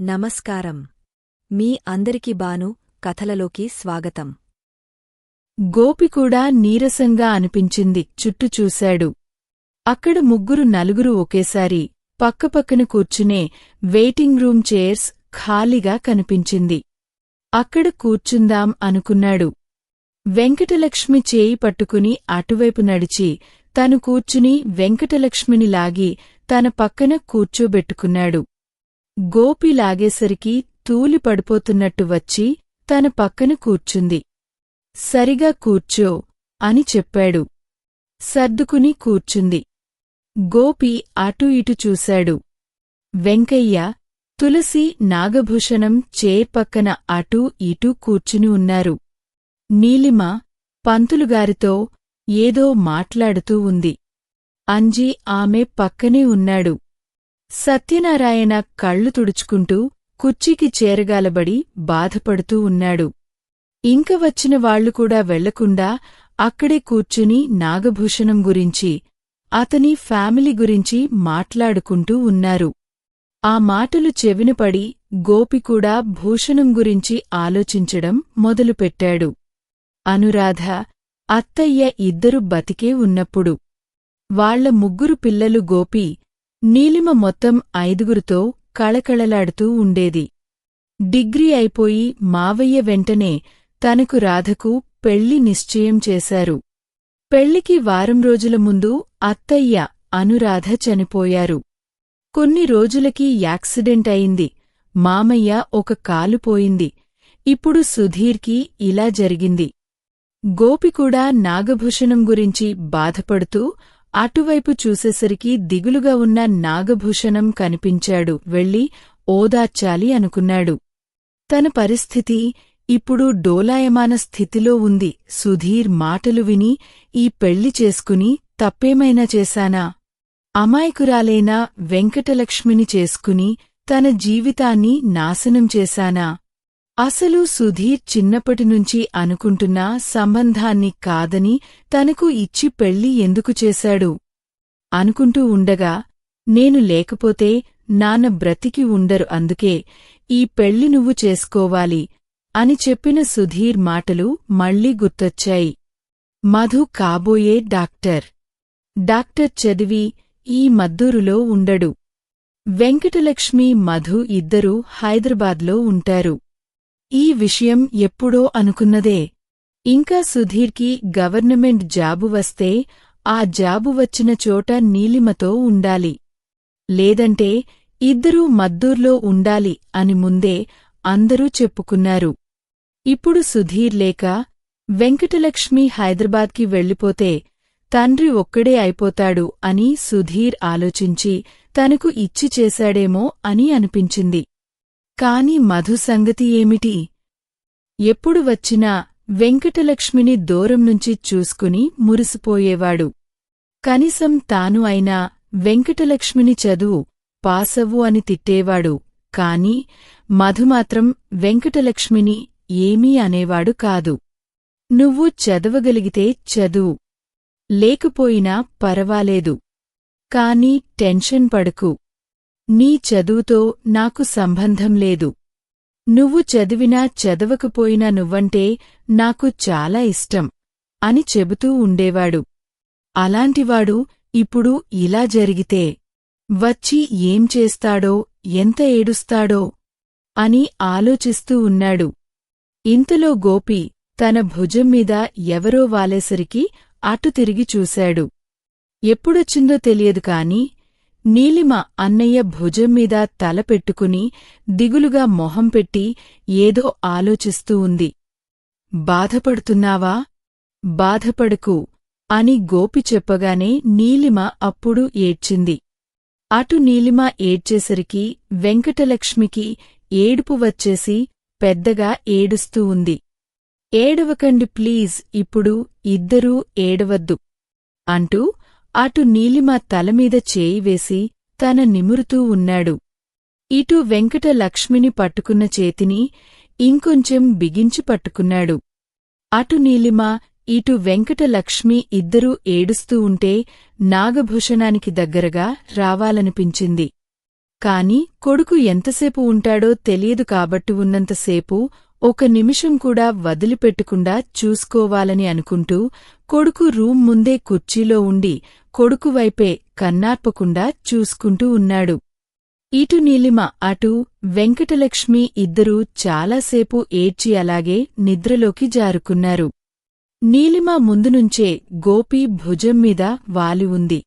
నమస్కారం. మీ అందరికి బాను కథలలోకి స్వాగతం. గోపి కూడా నీరసంగా అనిపించింది చుట్టూ చూశాడు. అక్కడ ముగ్గురు నలుగురు ఒకేసారి పక్కపక్కన కూర్చునే వెయిటింగ్ రూమ్ చైర్స్ ఖాళీగా కనిపించింది. అక్కడ కూర్చుందాం అనుకున్నాడు. వెంకటలక్ష్మి చేయి పట్టుకుని అటువైపు నడిచి తను కూర్చుని వెంకటలక్ష్మిని లాగి తన పక్కన కూర్చోబెట్టుకున్నాడు. గోపి లాగేసరికి తూలి పడిపోతున్నట్టు వచ్చి తన పక్కన కూర్చుంది. సరిగా కూర్చో అని చెప్పాడు. సర్దుకుని కూర్చుంది. గోపి అటూ ఇటు చూశాడు. వెంకయ్య తులసి నాగభూషణం చైర్ పక్కన అటూ ఇటూ కూర్చుని ఉన్నారు. నీలిమ పంతులుగారితో ఏదో మాట్లాడుతూ ఉంది. అంజీ ఆమె పక్కనే ఉన్నాడు. సత్యనారాయణ కళ్ళు తుడుచుకుంటూ కుర్చీకి చేరగాలబడి బాధపడుతూ ఉన్నాడు. ఇంక వచ్చిన వాళ్ళు కూడా వెళ్ళకుండా అక్కడే కూర్చుని నాగభూషణం గురించి అతని ఫ్యామిలీ గురించి మాట్లాడుకుంటూ ఉన్నారు. ఆ మాటలు చెవినపడి గోపికూడా భూషణం గురించి ఆలోచించడం మొదలుపెట్టాడు. అనురాధ అత్తయ్య ఇద్దరు బతికే ఉన్నప్పుడు వాళ్ళ ముగ్గురు పిల్లలు గోపి నీలిమ మొత్తం ఐదుగురితో కళకళలాడుతూ ఉండేది. డిగ్రీ అయిపోయి మావయ్య వెంటనే తనకు రాధకు పెళ్ళి నిశ్చయం చేశారు. పెళ్ళికి వారం రోజుల ముందు అత్తయ్య అనురాధ చనిపోయారు. కొన్ని రోజులకి యాక్సిడెంట్ అయింది. మామయ్య ఒక కాలు పోయింది. ఇప్పుడు సుధీర్కి ఇలా జరిగింది. గోపికూడా నాగభూషణం గురించి బాధపడుతూ అటువైపు చూసేసరికి దిగులుగా ఉన్న నాగభూషణం కనిపించాడు. వెళ్ళి ఓదార్చాలి అనుకున్నాడు. తన పరిస్థితి ఇప్పుడు డోలాయమాన స్థితిలో ఉంది. సుధీర్ మాటలు విని ఈ పెళ్ళి చేసుకుని తప్పేమైనా చేశానా? అమాయకురాలైన వెంకటలక్ష్మిని చేసుకుని తన జీవితాన్ని నాశనం చేశానా? అసలు సుధీర్ చిన్నప్పటినుంచి అనుకుంటున్న సంబంధాన్ని కాదని తనకు ఇచ్చి పెళ్ళి ఎందుకు చేశాడు? అనుకుంటూ ఉండగా నేను లేకపోతే నాన్న బ్రతికి ఉండరు అందుకే ఈ పెళ్ళి నువ్వు చేసుకోవాలి అని చెప్పిన సుధీర్ మాటలు మళ్ళీ గుర్తొచ్చాయి. మధు కాబోయే డాక్టర్. డాక్టర్ చదివి ఈ మద్దూరులో ఉండడు. వెంకటలక్ష్మి మధు ఇద్దరూ హైదరాబాద్లో ఉంటారు. ఈ విషయం ఎప్పుడో అనుకున్నదే. ఇంకా సుధీర్కి గవర్నమెంట్ జాబు వస్తే ఆ జాబు వచ్చిన చోట నీలిమతో ఉండాలి. లేదంటే ఇద్దరూ మద్దూర్లో ఉండాలి అని ముందే అందరూ చెప్పుకున్నారు. ఇప్పుడు సుధీర్ లేక వెంకటలక్ష్మి హైదరాబాద్కి వెళ్ళిపోతే తండ్రి ఒక్కడే అయిపోతాడు అని సుధీర్ ఆలోచించి తనకు ఇచ్చి చేశాడేమో అని అనిపించింది. కాని మధు సంగతి ఏమిటి? ఎప్పుడు వచ్చినా వెంకటలక్ష్మిని దూరం నుంచి చూసుకుని మురిసిపోయేవాడు. కనీసం తాను అయినా వెంకటలక్ష్మిని చదువు పాసవ్వు అని తిట్టేవాడు. కాని మధుమాత్రం వెంకటలక్ష్మిని ఏమీ అనేవాడు కాదు. నువ్వు చదవగలిగితే చదువు. లేకపోయినా పరవాలేదు. కాని టెన్షన్ పడకు. నీ చదువుతో నాకు సంబంధం లేదు. నువ్వు చదివినా చదవకపోయినా నువ్వంటే నాకు చాలా ఇష్టం అని చెబుతూ ఉండేవాడు. అలాంటివాడు ఇప్పుడు ఇలా జరిగితే వచ్చి ఏం చేస్తాడో ఎంత ఏడుస్తాడో అని ఆలోచిస్తూ ఉన్నాడు. ఇంతలో గోపి తన భుజం మీద ఎవరో వాలేసరికి అటు తిరిగి చూశాడు. ఎప్పుడొచ్చిందో తెలియదు కాని నీలిమ అన్నయ్య భుజం మీద తల పెట్టుకుని దిగులుగా మొహం పెట్టి ఏదో ఆలోచిస్తూ ఉంది. బాధపడుతున్నావా? బాధపడకు అని గోపి చెప్పగానే నీలిమ అప్పుడు ఏడ్చింది. అటు నీలిమ ఏడ్చేసరికి వెంకటలక్ష్మికి ఏడుపు వచ్చేసి పెద్దగా ఏడుస్తూ ఉంది. ఏడవకండి ప్లీజ్ ఇప్పుడు ఇద్దరూ ఏడవద్దు అంటూ అటు నీలిమ తలమీద చేయి వేసి తన నిమురుతూ ఉన్నాడు. ఇటు వెంకట లక్ష్మిని పట్టుకున్న చేతిని ఇంకొంచెం బిగించి పట్టుకున్నాడు. అటు నీలిమ ఇటు వెంకటలక్ష్మి ఇద్దరూ ఏడుస్తూ ఉంటే నాగభూషణానికి దగ్గరగా రావాలనిపించింది. కాని కొడుకు ఎంతసేపు ఉంటాడో తెలియదు కాబట్టి ఉన్నంతసేపు ఒక నిమిషం కూడా వదిలిపెట్టకుండా చూసుకోవాలని అనుకుంటూ కొడుకు రూమ్ ముందే కుర్చీలో ఉండి కొడుకువైపే కన్నార్పకుండా చూసుకుంటూ ఉన్నాడు. ఇటు నీలిమ అటు వెంకటలక్ష్మి ఇద్దరూ చాలాసేపు ఏడ్చి అలాగే నిద్రలోకి జారుకున్నారు. నీలిమ ముందునుంచే గోపి భుజం మీద వాలి ఉంది.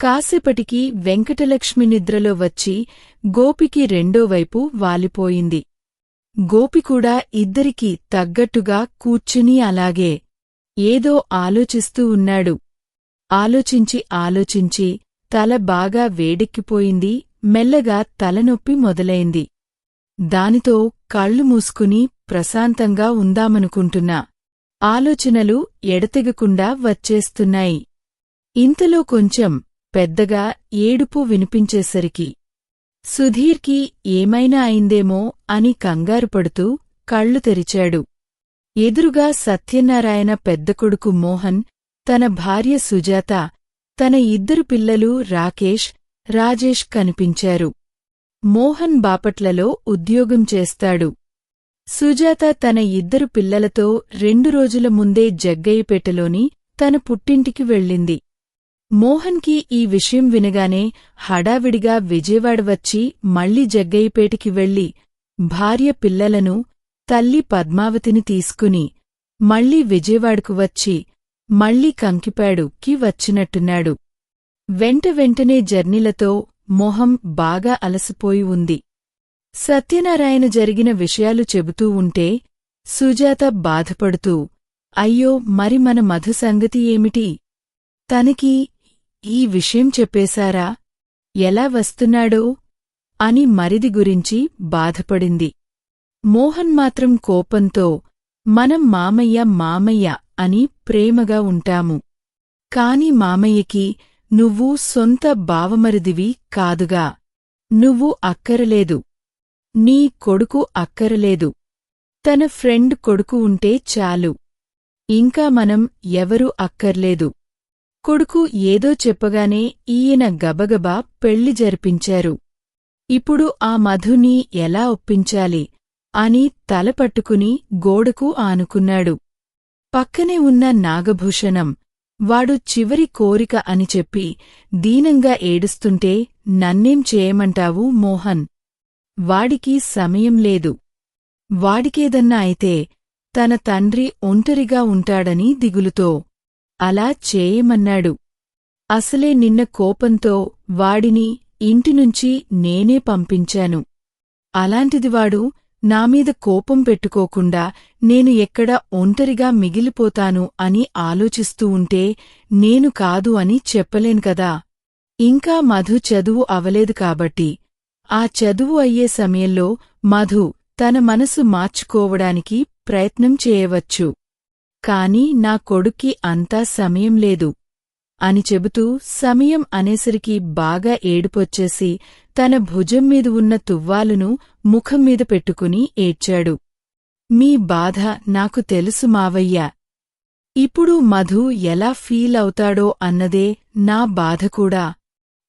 కాసేపటికి వెంకటలక్ష్మి నిద్రలో వచ్చి గోపికి రెండోవైపు వాలిపోయింది. గోపికూడా ఇద్దరికి ఇద్దరికీ తగ్గట్టుగా కూర్చుని అలాగే ఏదో ఆలోచిస్తూ ఉన్నాడు. ఆలోచించి ఆలోచించి తల బాగా వేడెక్కిపోయింది. మెల్లగా తలనొప్పి మొదలైంది. దానితో కళ్ళు మూసుకుని ప్రశాంతంగా ఉందామనుకుంటున్నా. ఆలోచనలు ఎడతెగకుండా వచ్చేస్తున్నాయి. ఇంతలో కొంచెం పెద్దగా ఏడుపు వినిపించేసరికి సుధీర్కి ఏమైనా అయిందేమో అని కంగారుపడుతూ కళ్ళు తెరిచాడు. ఎదురుగా సత్యనారాయణ పెద్ద కొడుకు మోహన్ తన భార్య సుజాత తన ఇద్దరు పిల్లలు రాకేష్ రాజేష్ కనిపించారు. మోహన్ బాపట్లలో ఉద్యోగం చేస్తాడు. సుజాత తన ఇద్దరు పిల్లలతో రెండు రోజుల ముందే జగ్గయ్యపేటలోని తన పుట్టింటికి వెళ్ళింది. మోహన్కి ఈ విషయం వినగానే హడావిడిగా విజయవాడ వచ్చి మళ్ళీ జగ్గయ్యపేటికి వెళ్ళి భార్య పిల్లలను తల్లి పద్మావతిని తీసుకుని మళ్ళీ విజయవాడకు వచ్చి మళ్ళీ కంకిపాడుకి వచ్చినట్టున్నాడు. వెంట వెంటనే జర్నీలతో మొహం బాగా అలసిపోయి ఉంది. సత్యనారాయణ జరిగిన విషయాలు చెబుతూ ఉంటే సుజాత బాధపడుతూ అయ్యో మరి మన మధు సంగతి ఏమిటి? తనకి ఈ విషయం చెప్పేశారా? ఎలా వస్తున్నాడో? అని మరిది గురించి బాధపడింది. మోహన్ మాత్రం కోపంతో మనం మామయ్య మామయ్య అని ప్రేమగా ఉంటాము. కాని మామయ్యకి నువ్వు సొంత బావమరిదివి కాదుగా. నువ్వు అక్కరలేదు. నీ కొడుకు అక్కరలేదు. తన ఫ్రెండ్ కొడుకు ఉంటే చాలు. ఇంకా మనం ఎవరూ అక్కర్లేదు. కొడుకు ఏదో చెప్పగానే ఈయన గబగబా పెళ్ళి జరిపించారు. ఇప్పుడు ఆ మధుని ఎలా ఒప్పించాలి అని తలపట్టుకుని గోడకు ఆనుకున్నాడు. పక్కనే ఉన్న నాగభూషణం వాడు చివరి కోరిక అని చెప్పి దీనంగా ఏడుస్తుంటే నన్నేం చేయమంటావు మోహన్? వాడికి సమయం లేదు. వాడికేదన్నా అయితే తన తండ్రి ఒంటరిగా ఉంటాడని దిగులుతో అలా చేయమన్నాడు. అసలే నిన్న కోపంతో వాడిని ఇంటినుంచి నేనే పంపించాను. అలాంటిది వాడు నామీద కోపం పెట్టుకోకుండా నేను ఎక్కడ ఒంటరిగా మిగిలిపోతాను అని ఆలోచిస్తూ ఉంటే నేను కాదు అని చెప్పలేను కదా. ఇంకా మధు చదువు అవలేదు కాబట్టి. ఆ చదువు అయ్యే సమయంలో మధు తన మనసు మార్చుకోవడానికి ప్రయత్నం చేయవచ్చు. కాని నా కొడుక్కి అంతా సమయం లేదు. అని చెబుతూ సమయం అనేసరికి బాగా ఏడుపొచ్చేసి తన భుజం మీద ఉన్న తువ్వాలును ముఖం మీద పెట్టుకుని ఏడ్చాడు. మీ బాధ నాకు తెలుసు మావయ్యా. ఇప్పుడు మధు ఎలా ఫీల్ అవుతాడో అన్నదే నా బాధ కూడా.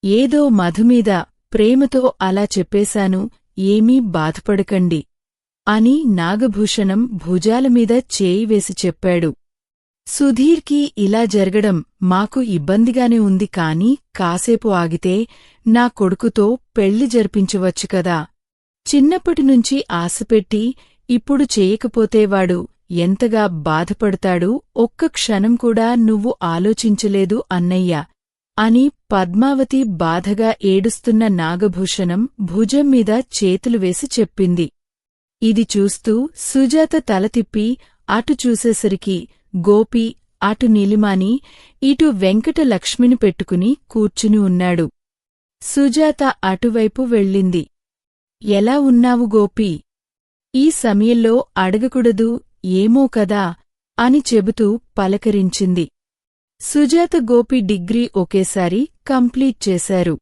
ఏదో మధుమీద ప్రేమతో అలా చెప్పేశాను ఏమీ బాధపడకండి. అని నాగభూషణం భుజాలమీద చేయి వేసి చెప్పాడు. సుధీర్కి ఇలా జరగడం మాకు ఇబ్బందిగానే ఉంది కాని కాసేపు ఆగితే నా కొడుకుతో పెళ్ళి జరిపించవచ్చు కదా. చిన్నప్పటినుంచి ఆశపెట్టి ఇప్పుడు చేయకపోతే వాడు ఎంతగా బాధపడతాడు ఒక్క క్షణం కూడా నువ్వు ఆలోచించలేదు అన్నయ్య అని పద్మావతి బాధగా ఏడుస్తున్న నాగభూషణం భుజం మీద చేతులు వేసి చెప్పింది. ఇది చూస్తూ సుజాత తలతిప్పి అటు చూసేసరికి గోపి అటు నీలిమాని ఇటు వెంకట లక్ష్మిని పెట్టుకుని కూర్చుని ఉన్నాడు. సుజాత అటువైపు వెళ్ళింది. ఎలా ఉన్నావు గోపి? ఈ సమయంలో అడగకూడదు ఏమో కదా అని చెబుతూ పలకరించింది. సుజాత గోపి డిగ్రీ ఒకేసారి కంప్లీట్ చేశారు.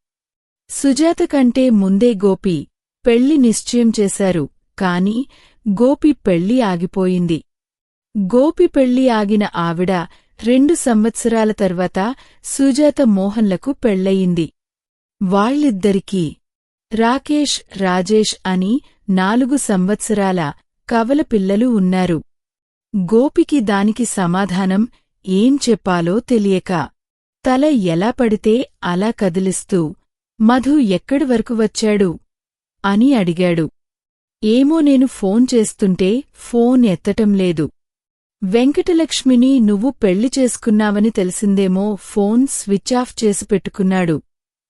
సుజాత కంటే ముందే గోపి పెళ్ళి నిశ్చయం చేశారు. కాని గోపి పెళ్ళి ఆగిపోయింది. గోపి పెళ్ళి ఆగిన ఆవిడ రెండు సంవత్సరాల తర్వాత సుజాత మోహన్లకు పెళ్ళయింది. వాళ్ళిద్దరికీ రాకేష్ రాజేష్ అని నాలుగు సంవత్సరాల కవల పిల్లలు ఉన్నారు. గోపికి దానికి సమాధానం ఏం చెప్పాలో తెలియక తల ఎలా పడితే అలా కదిలిస్తూ మధు ఎక్కడి వరకు వచ్చాడు? అని అడిగాడు. ఏమో నేను ఫోన్ చేస్తుంటే ఫోన్ ఎత్తటం లేదు. వెంకటలక్ష్మిని నువ్వు పెళ్ళి చేసుకున్నావని తెలిసిందేమో ఫోన్ స్విచ్ ఆఫ్ చేసి పెట్టుకున్నాడు.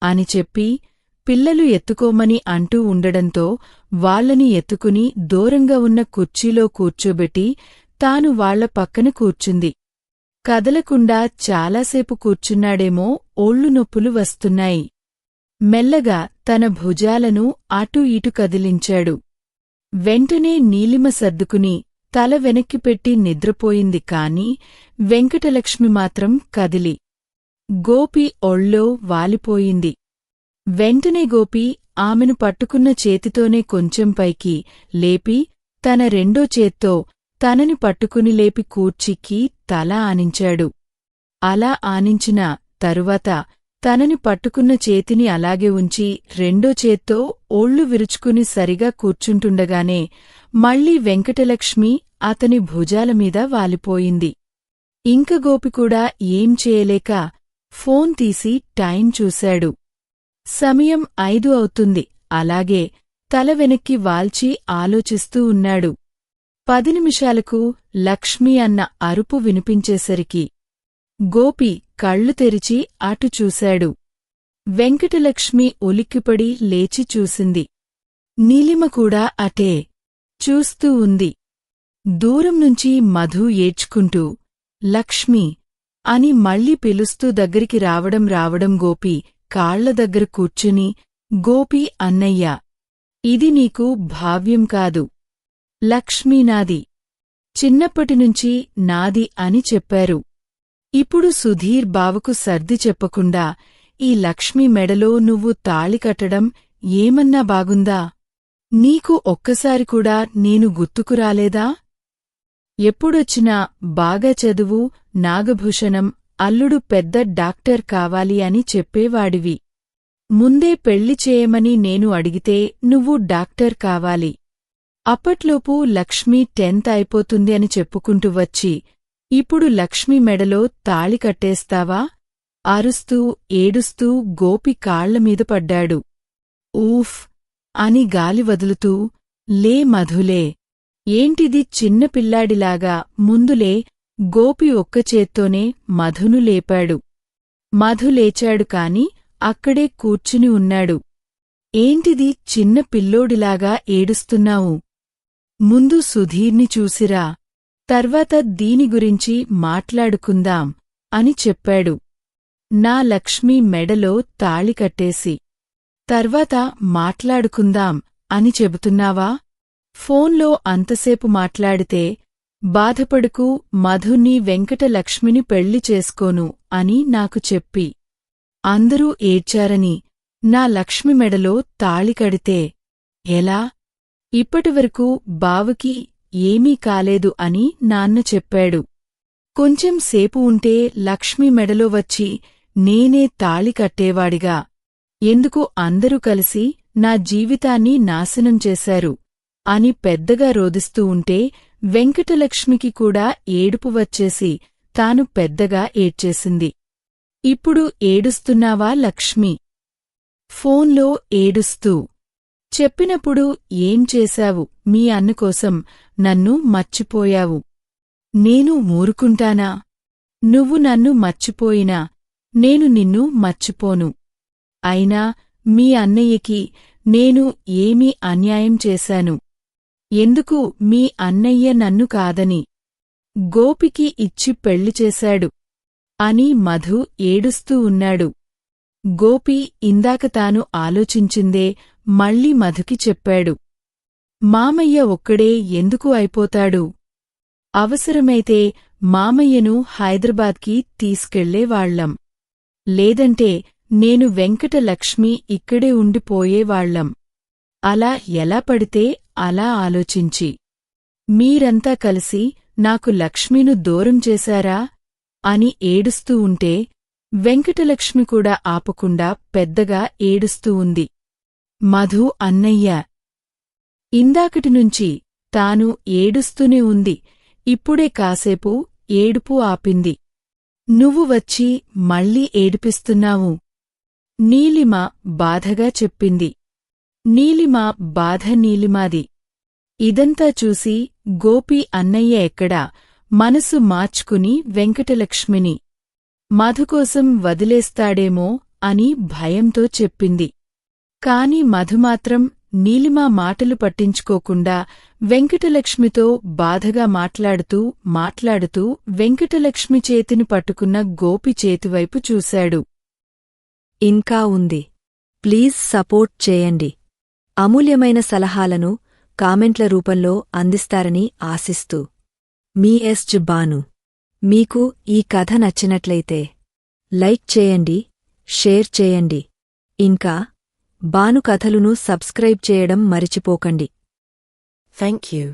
అని చెప్పి పిల్లలు ఎత్తుకోమని అంటూ ఉండడంతో వాళ్ళని ఎత్తుకుని దూరంగా ఉన్న కుర్చీలో కూర్చోబెట్టి తాను వాళ్ళ పక్కన కూర్చుంది. కదలకుండా చాలాసేపు కూర్చున్నాడేమో ఓళ్ళు నొప్పులు వస్తున్నాయి. మెల్లగా తన భుజాలను అటూ ఇటు కదిలించాడు. వెంటనే నీలిమ సర్దుకుని తల వెనక్కి పెట్టి నిద్రపోయింది కాని వెంకటలక్ష్మి మాత్రం కదిలి. గోపి ఒళ్ళో వాలిపోయింది. వెంటనే గోపి ఆమెను పట్టుకున్న చేతితోనే కొంచెం పైకి లేపి తన రెండో చేత్తో తనని పట్టుకుని లేపి కూర్చిక్కి తల ఆనించాడు. అలా ఆనించిన తరువాత తనని పట్టుకున్న చేతిని అలాగే ఉంచి రెండో చేత్తో ఓళ్ళు విరుచుకుని సరిగా కూర్చుంటుండగానే మళ్ళీ వెంకటలక్ష్మి అతని భుజాలమీద వాలిపోయింది. ఇంక గోపికూడా ఏం చేయలేక ఫోన్ తీసి టైం చూశాడు. సమయం ఐదు అవుతుంది. అలాగే తల వెనక్కి వాల్చి ఆలోచిస్తూ ఉన్నాడు. పది నిమిషాలకు లక్ష్మి అన్న అరుపు వినిపించేసరికి గోపి కళ్ళు తెరిచి అటు చూశాడు. వెంకటలక్ష్మి ఉలిక్కిపడి లేచి చూసింది. నీలిమ కూడా అటే చూస్తూ ఉంది. దూరం నుంచి మధు ఏడ్చుకుంటూ లక్ష్మి! అని మళ్ళీ పిలుస్తూ దగ్గరికి రావడం రావడం గోపి కాళ్ళ దగ్గర కూర్చుని గోపి అన్నయ్య! ఇది నీకు భావ్యం కాదు. లక్ష్మీ నాది. చిన్నప్పటినుంచి నాది అని చెప్పారు. ఇప్పుడు సుధీర్ బావకు సర్ది చెప్పకుండా ఈ లక్ష్మి మెడలో నువ్వు తాళి కట్టడం ఏమన్నా బాగుందా? నీకు ఒక్కసారి కూడా నేను గుర్తుకురాలేదా ఎప్పుడొచ్చినా బాగా చదువు నాగభూషణం అల్లుడు పెద్ద డాక్టర్ కావాలి అని చెప్పేవాడివి. ముందే పెళ్ళి చేయమని నేను అడిగితే నువ్వు డాక్టర్ కావాలి. అప్పట్లోపు లక్ష్మి టెన్త్ అయిపోతుంది అని చెప్పుకుంటూ వచ్చి ఇప్పుడు లక్ష్మి మెడలో తాళి కట్టేస్తావా? అరుస్తూ ఏడుస్తూ గోపి కాళ్ళమీద పడ్డాడు. ఊఫ్! అని గాలి వదులుతూ లే మధులే! ఏంటిది చిన్న పిల్లాడిలాగా? ముందులే గోపి ఒక్క చేత్తోనే మధును లేపాడు. మధు లేచాడు కాని అక్కడే కూర్చుని ఉన్నాడు. ఏంటిది చిన్న పిల్లోడిలాగా ఏడుస్తున్నావు? ముందు సుధీర్ని చూసిరా. తర్వాత దీని గురించి మాట్లాడుకుందాం అని చెప్పాడు. నా లక్ష్మి మెడలో తాళి కట్టేసి తర్వాత మాట్లాడుకుందాం అని చెబుతున్నావా? ఫోన్లో అంతసేపు మాట్లాడితే బాధపడుకు మధుని వెంకటలక్ష్మిని పెళ్ళి చేసుకోను అని నాకు చెప్పి అందరూ ఏడ్చారని నా లక్ష్మి మెడలో తాళి కడితే ఎలా? ఇప్పటివరకు బావుకి ఏమీ కాలేదు అని నాన్న చెప్పాడు. కొంచెం సేపు ఉంటే లక్ష్మి మెడలో వచ్చి నేనే తాళి కట్టేవాడిగా. ఎందుకు అందరూ కలిసి నా జీవితాన్ని నాశనం చేశారు? అని పెద్దగా రోదిస్తూ ఉంటే వెంకటలక్ష్మికి కూడా ఏడుపు వచ్చేసి తాను పెద్దగా ఏడ్చేసింది. ఇప్పుడు ఏడుస్తున్నావా లక్ష్మి? ఫోన్లో ఏడుస్తూ చెప్పినప్పుడు ఏం చేశావు? మీ అన్నకోసం నన్ను మర్చిపోయావు. నేను ఊరుకుంటానా? నువ్వు నన్ను మర్చిపోయినా నేను నిన్ను మర్చిపోను. అయినా మీ అన్నయ్యకి నేను ఏమీ అన్యాయం చేశాను. ఎందుకు మీ అన్నయ్య నన్ను కాదని? గోపికి ఇచ్చి పెళ్ళి చేశాడు అని మధు ఏడుస్తూ ఉన్నాడు. గోపి ఇందాక తాను ఆలోచించిందే మళ్ళీ మధుకి చెప్పాడు. మామయ్య ఒక్కడే ఎందుకు అయిపోతాడు? అవసరమైతే మామయ్యను హైదరాబాద్కి తీసుకెళ్ళేవాళ్ళం లేదంటే నేను వెంకటలక్ష్మి ఇక్కడే ఉండిపోయేవాళ్ళం అలా ఎలా పడితే అలా ఆలోచించి. మీరంతా కలిసి నాకు లక్ష్మిను దూరం చేశారా? అని ఏడుస్తూ ఉంటే వెంకటలక్ష్మి కూడా ఆపకుండా పెద్దగా ఏడుస్తూ ఉంది. మధు అన్నయ్య! ఇందాకటి నుంచి తాను ఏడుస్తూనే ఉంది. ఇప్పుడే కాసేపు ఏడుపు ఆపింది. నువ్వు వచ్చి మళ్ళీ ఏడిపిస్తున్నావు. నీలిమ బాధగా చెప్పింది. నీలిమ బాధ నీలిమాది. ఇదంతా చూసి గోపి అన్నయ్య ఎక్కడా? మనసు మార్చుకుని వెంకటలక్ష్మిని మధుకోసం వదిలేస్తాడేమో అని భయంతో చెప్పింది. కాని మధుమాత్రం నీలిమా మాటలు పట్టించుకోకుండా వెంకటలక్ష్మితో బాధగా మాట్లాడుతూ మాట్లాడుతూ వెంకటలక్ష్మి చేతిని పట్టుకున్న గోపి చేతివైపు చూశాడు. ఇంకా ఉంది. ప్లీజ్ సపోర్ట్ చేయండి. అమూల్యమైన సలహాలను కామెంట్ల రూపంలో అందిస్తారని ఆశిస్తూ. మీ ఎస్ బాను మీకు ఈ కథ నచ్చినట్లయితే లైక్ చేయండి షేర్ చేయండి. ఇంకా బాను కథలును సబ్స్క్రైబ్ చేయడం మరిచిపోకండి. Thank you